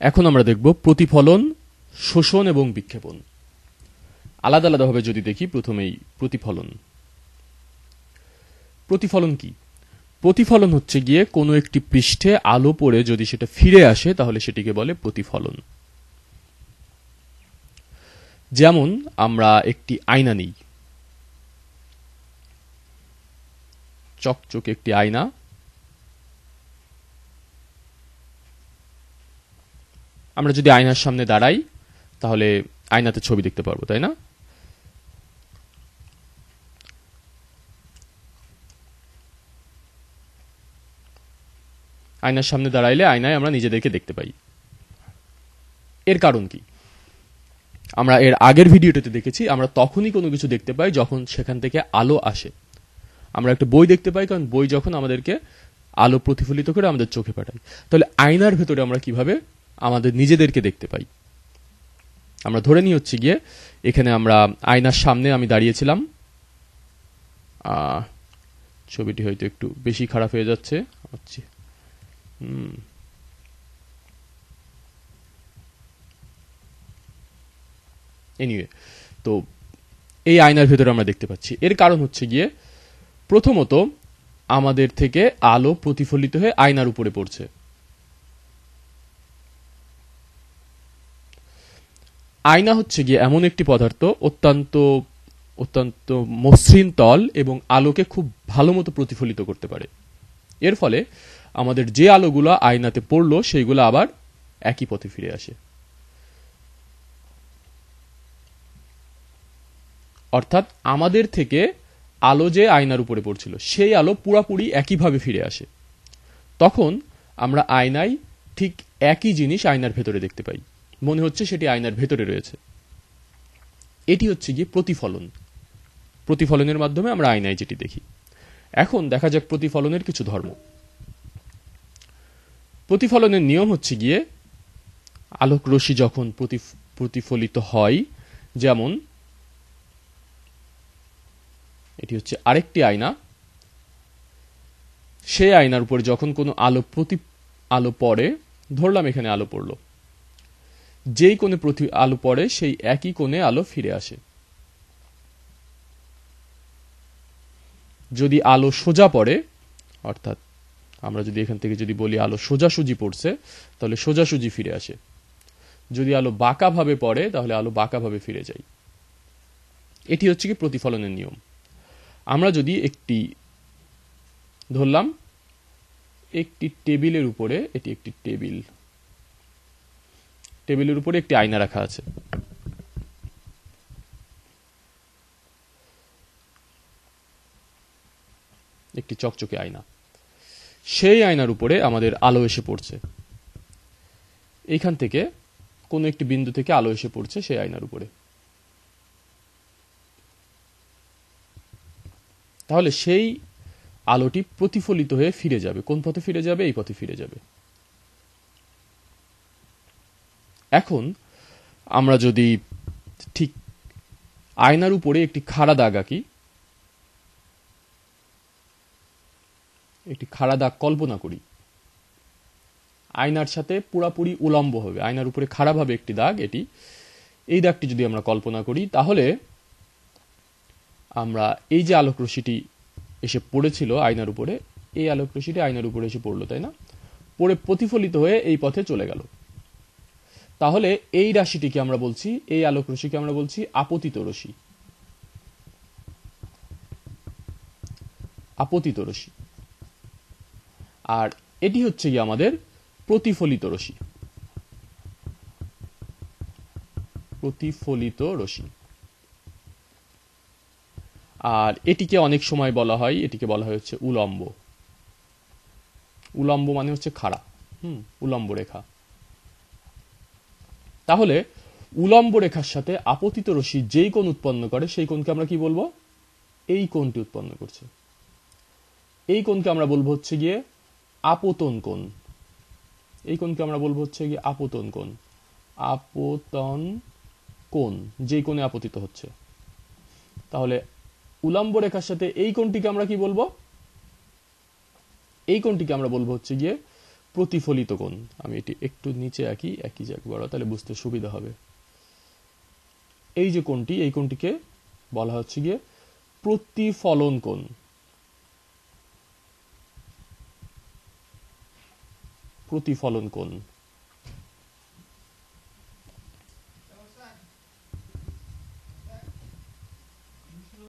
এখন আমরা দেখব প্রতিফলন, শোষণ এবং বিক্ষেপণ। আলাদা আলাদাভাবে যদি দেখি প্রথমেই প্রতিফলন। প্রতিফলন কি? প্রতিফলন হচ্ছে গিয়ে কোনো একটি পৃষ্ঠে আলো পড়ে যদি সেটা ফিরে আসে, তাহলে সেটিকে বলে প্রতিফলন। যেমন আমরা একটি আয়না নিই। চকচকে একটি আয়না আমরা যদি আয়নার সামনে দাঁড়াই, তাহলে আয়নাতে ছবি দেখতে পারব, তাই না? আয়নার সামনে দাঁড়াইলে আয়নায় আমরা নিজেদেরকে দেখতে পাই। এর কারণ কি? আমরা এর আগের ভিডিওটাতে দেখেছি, আমরা তখনই কোনো কিছু দেখতে পাই যখন সেখান থেকে আলো আসে। আমরা একটা বই দেখতে পাই, কারণ বই যখন আমাদেরকে আলো প্রতিফলিত করে আমাদের চোখে পাঠায়। তাহলে আয়নার ভেতরে আমরা কীভাবে আমাদের নিজেদেরকে দেখতে পাই। আমরা ধরে নিই হচ্ছে গিয়ে, এখানে আমরা আয়নার সামনে আমি দাঁড়িয়েছিলাম। ছবিটি হয়তো একটু বেশি খারাপ হয়ে যাচ্ছে। হচ্ছে এনিওয়ে তো এই আয়নার ভেতরে আমরা দেখতে পাচ্ছি। এর কারণ হচ্ছে গিয়ে, প্রথমত আমাদের থেকে আলো প্রতিফলিত হয়ে আয়নার উপরে পড়ছে। আয়না হচ্ছে গিয়ে এমন একটি পদার্থ, অত্যন্ত অত্যন্ত মসৃণ তল এবং আলোকে খুব ভালো মতো প্রতিফলিত করতে পারে। এর ফলে আমাদের যে আলোগুলো আয়নাতে পড়ল, সেইগুলো আবার একই পথে ফিরে আসে। অর্থাৎ আমাদের থেকে আলো যে আয়নার উপরে পড়ছিল, সেই আলো পুরাপুরি একইভাবে ফিরে আসে। তখন আমরা আয়নায় ঠিক একই জিনিস আয়নার ভেতরে দেখতে পাই। মনে হচ্ছে সেটি আয়নার ভেতরে রয়েছে। এটি হচ্ছে গিয়ে প্রতিফলন। প্রতিফলনের মাধ্যমে আমরা আয়নায় যেটি দেখি। এখন দেখা যাক প্রতিফলনের কিছু ধর্ম। প্রতিফলনের নিয়ম হচ্ছে গিয়ে আলোক রশ্মি যখন প্রতিফলিত হয়, যেমন এটি হচ্ছে আরেকটি আয়না। সেই আয়নার উপর যখন কোনো আলো প্রতি, আলো পড়ে, ধরলাম এখানে আলো পড়ল। যেই কোণে প্রতি আলো পড়ে, সেই একই কোণে আলো ফিরে আসে। যদি আলো সোজা পড়ে, অর্থাৎ আমরা যদি এখান থেকে যদি বলি আলো সোজাসুজি পড়ছে, তাহলে সোজাসুজি ফিরে আসে। যদি আলো বাঁকাভাবে পড়ে, তাহলে আলো বাঁকাভাবে ফিরে যায়। এটি হচ্ছে কি প্রতিফলনের নিয়ম। আমরা যদি একটি, ধরলাম, একটি টেবিলের উপরে, এটি একটি টেবিল টেবিলের উপরে একটি আয়না রাখা আছে। একটি চকচকে আয়না। সেই আয়নার উপরে আমাদের আলো এসে পড়ছে। এইখান থেকে কোনো একটি বিন্দু থেকে আলো এসে পড়ছে সেই আয়নার উপরে। তাহলে সেই আলোটি প্রতিফলিত হয়ে ফিরে যাবে। কোন পথে ফিরে যাবে? এই পথে ফিরে যাবে। এখন আমরা যদি ঠিক আয়নার উপরে একটি খাড়া দাগ আঁকি, একটি খাড়া দাগ কল্পনা করি, আয়নার সাথে পুরাপুরি উলম্ব হবে, আয়নার উপরে খাড়াভাবে একটি দাগ এটি, এই দাগটি যদি আমরা কল্পনা করি, তাহলে আমরা এই যে আলোক রশ্মিটি এসে পড়েছিল আয়নার উপরে, এই আলোক রশ্মিটি আয়নার উপরে এসে পড়ল, তাই না? পড়ে প্রতিফলিত হয়ে এই পথে চলে গেল। তাহলে এই রাশিটিকে আমরা বলছি, এই আলোক রশ্মিকে আমরা বলছি আপতিত রশ্মি। আপতিত রশ্মি। আর এটি হচ্ছে গিয়ে আমাদের প্রতিফলিত রশ্মি। প্রতিফলিত রশ্মি। আর এটিকে অনেক সময় বলা হয়, এটিকে বলা হয় হচ্ছে উলম্ব। উলম্ব মানে হচ্ছে খাড়া, হুম, উলম্ব রেখা। তাহলে উলম্ব রেখার সাথে আপতিত রশ্মি যেই কোণ উৎপন্ন করে, সেই কোণকে আমরা কি বলব? এই কোণটি উৎপন্ন করছে। এই কোণকে আমরা বলব হচ্ছে গিয়ে আপতন কোণ। এই কোণকে আমরা বলব হচ্ছে গিয়ে আপতন কোণ। আপতন কোণ, যেই কোণে আপতিত হচ্ছে। তাহলে উলম্ব রেখার সাথে এই কোণটিকে আমরা কি বলব? এই কোণটিকে আমরা বলব হচ্ছে গিয়ে প্রতিফলিত কোণ। আমি এটি একটু নিচে আঁকি, একই জায়গা বড় তাহলে বুঝতে সুবিধা হবে। এই যে কোণটি, এই কোণটিকে বলা হচ্ছে গিয়ে প্রতিফলন কোণ। প্রতিফলন কোণ।